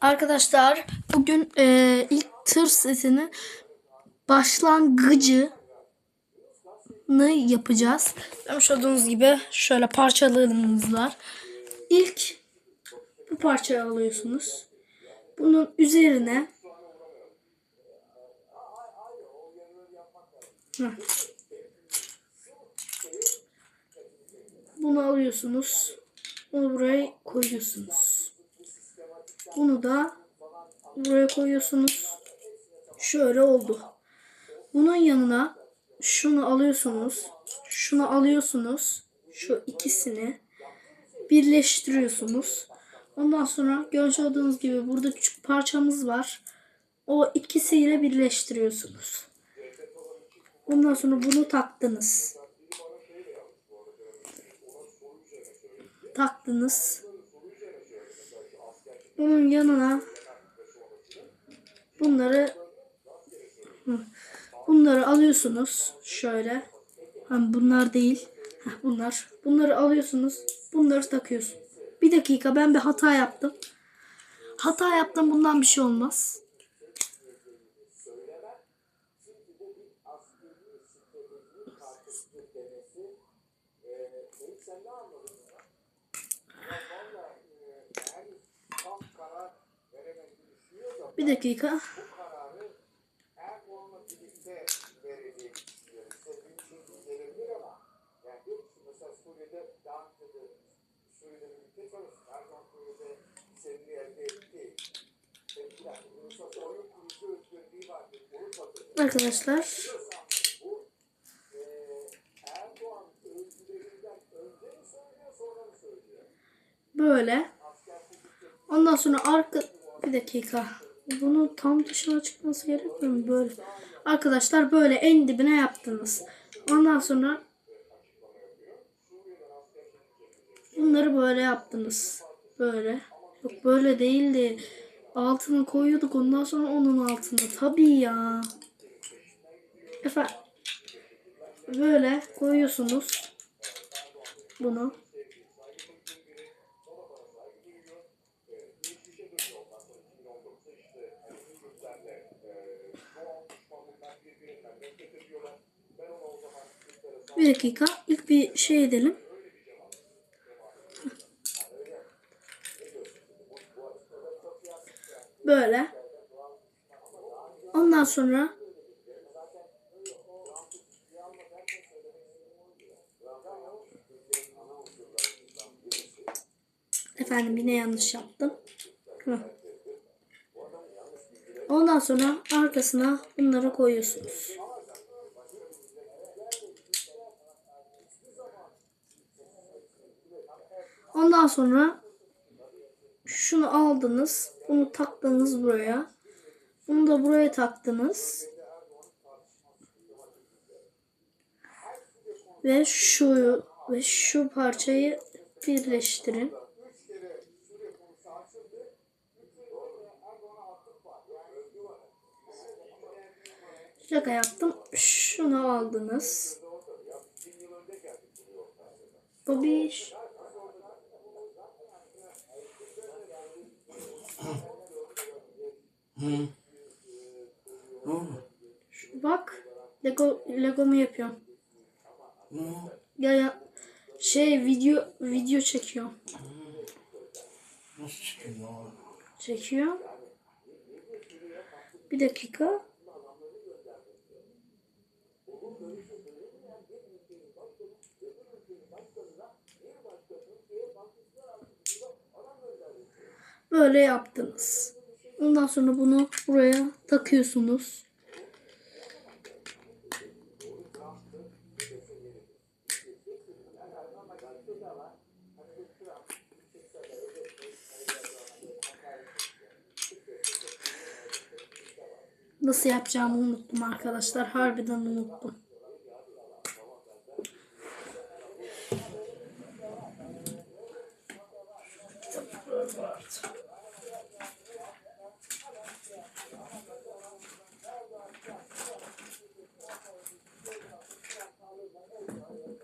Arkadaşlar bugün e, ilk tır setini başlangıcını yapacağız. Görmüş olduğunuz gibi şöyle parçalarımız var. İlk bu parçayı alıyorsunuz. Bunun üzerine bunu alıyorsunuz. Bunu buraya koyuyorsunuz. Bunu da buraya koyuyorsunuz. Şöyle oldu. Bunun yanına şunu alıyorsunuz. Şunu alıyorsunuz. Şu ikisini birleştiriyorsunuz. Ondan sonra görmüş gibi burada küçük parçamız var. O ikisiyle birleştiriyorsunuz. Ondan sonra bunu taktınız. Taktınız. Bunun yanına bunları bunları alıyorsunuz şöyle. Ha, bunlar değil. Heh, bunlar. Bunları alıyorsunuz. Bunları takıyorsun. Bir dakika ben bir hata yaptım. Hata yaptım bundan bir şey olmaz. Mı söylüyor? böyle. Ondan sonra arka bir dakika. Bunu tam dışına çıkması gerekmiyor mu? Böyle. Arkadaşlar böyle en dibine yaptınız. Ondan sonra bunları böyle yaptınız. Böyle. Yok böyle değildi. Altına koyuyorduk ondan sonra onun altında. Tabii ya. Efendim. Böyle koyuyorsunuz. Bunu. Bir dakika. İlk bir şey edelim. Böyle. Ondan sonra Efendim yine yanlış yaptım. Hı. Ondan sonra arkasına bunları koyuyorsunuz. Ondan sonra şunu aldınız. Bunu taktınız buraya. Bunu da buraya taktınız. Ve şu ve şu parçayı birleştirin. Şaka yaptım. Şunu aldınız. Babiş. Ne oldu? Bak. Lego Legomu yapıyorum. Ne oldu? Ya ya şey video video çekiyor. Nasıl çıkıyor ya? Çekiyor. Bir dakika. Böyle yaptınız. Ondan sonra bunu buraya takıyorsunuz. Nasıl yapacağımı unuttum arkadaşlar. Harbiden unuttum.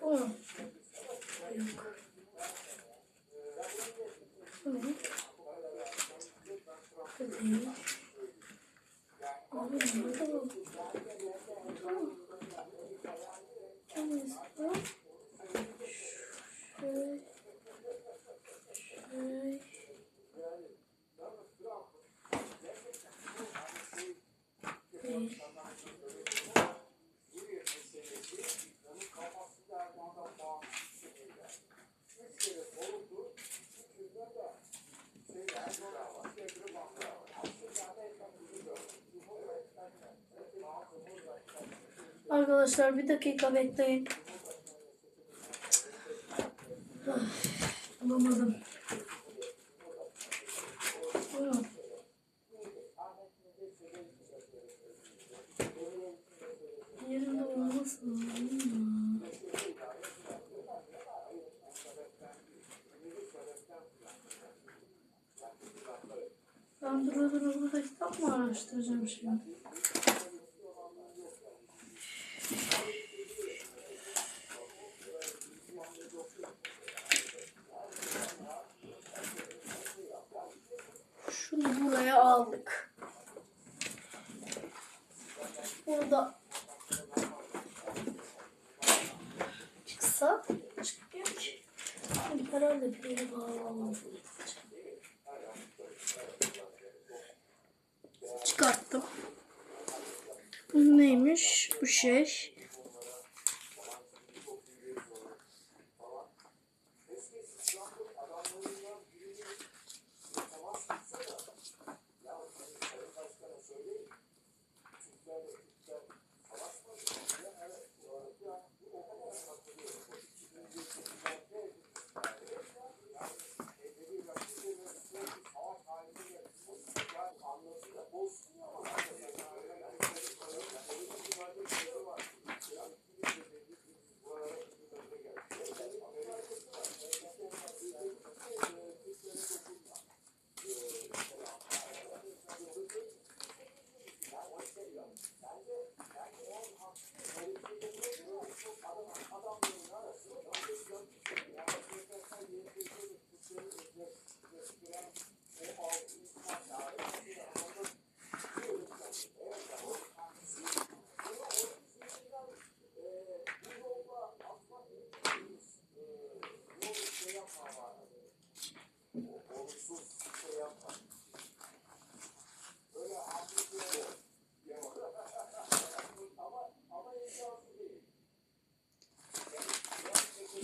Bu mu? Yok. Bu ne? da değil. Abi nerede bu? Hangisi bu? Şöyle. Şöyle. Değil. Arkadaşlar bir dakika bekleyin. Bulamadım. Yerinde olması lazım. Ben dura dura burada kitap mı araştıracağım şimdi? Şunu buraya aldık. Burada çıksa çıkmıyor ki. Şimdi herhalde bir yere bağlamamız Çıkarttım. Bu neymiş? Bu şey.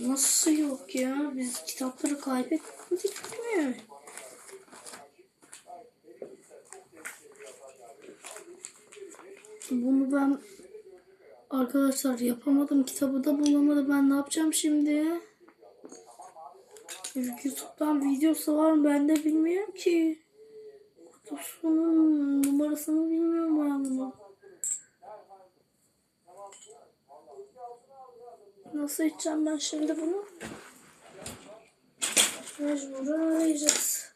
Nasıl yok ya? Biz kitapları kaybetmedik mi? Bunu ben arkadaşlar yapamadım. Kitabı da bulamadım. Ben ne yapacağım şimdi? YouTube'dan videosu var mı? Ben de bilmiyorum ki. Kutusunun numarasını bilmiyorum ben bunu. Nasıl içeceğim ben şimdi bunu? Mecburen arayacağız.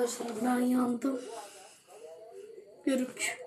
Arkadaşlar ben yandım. Görük.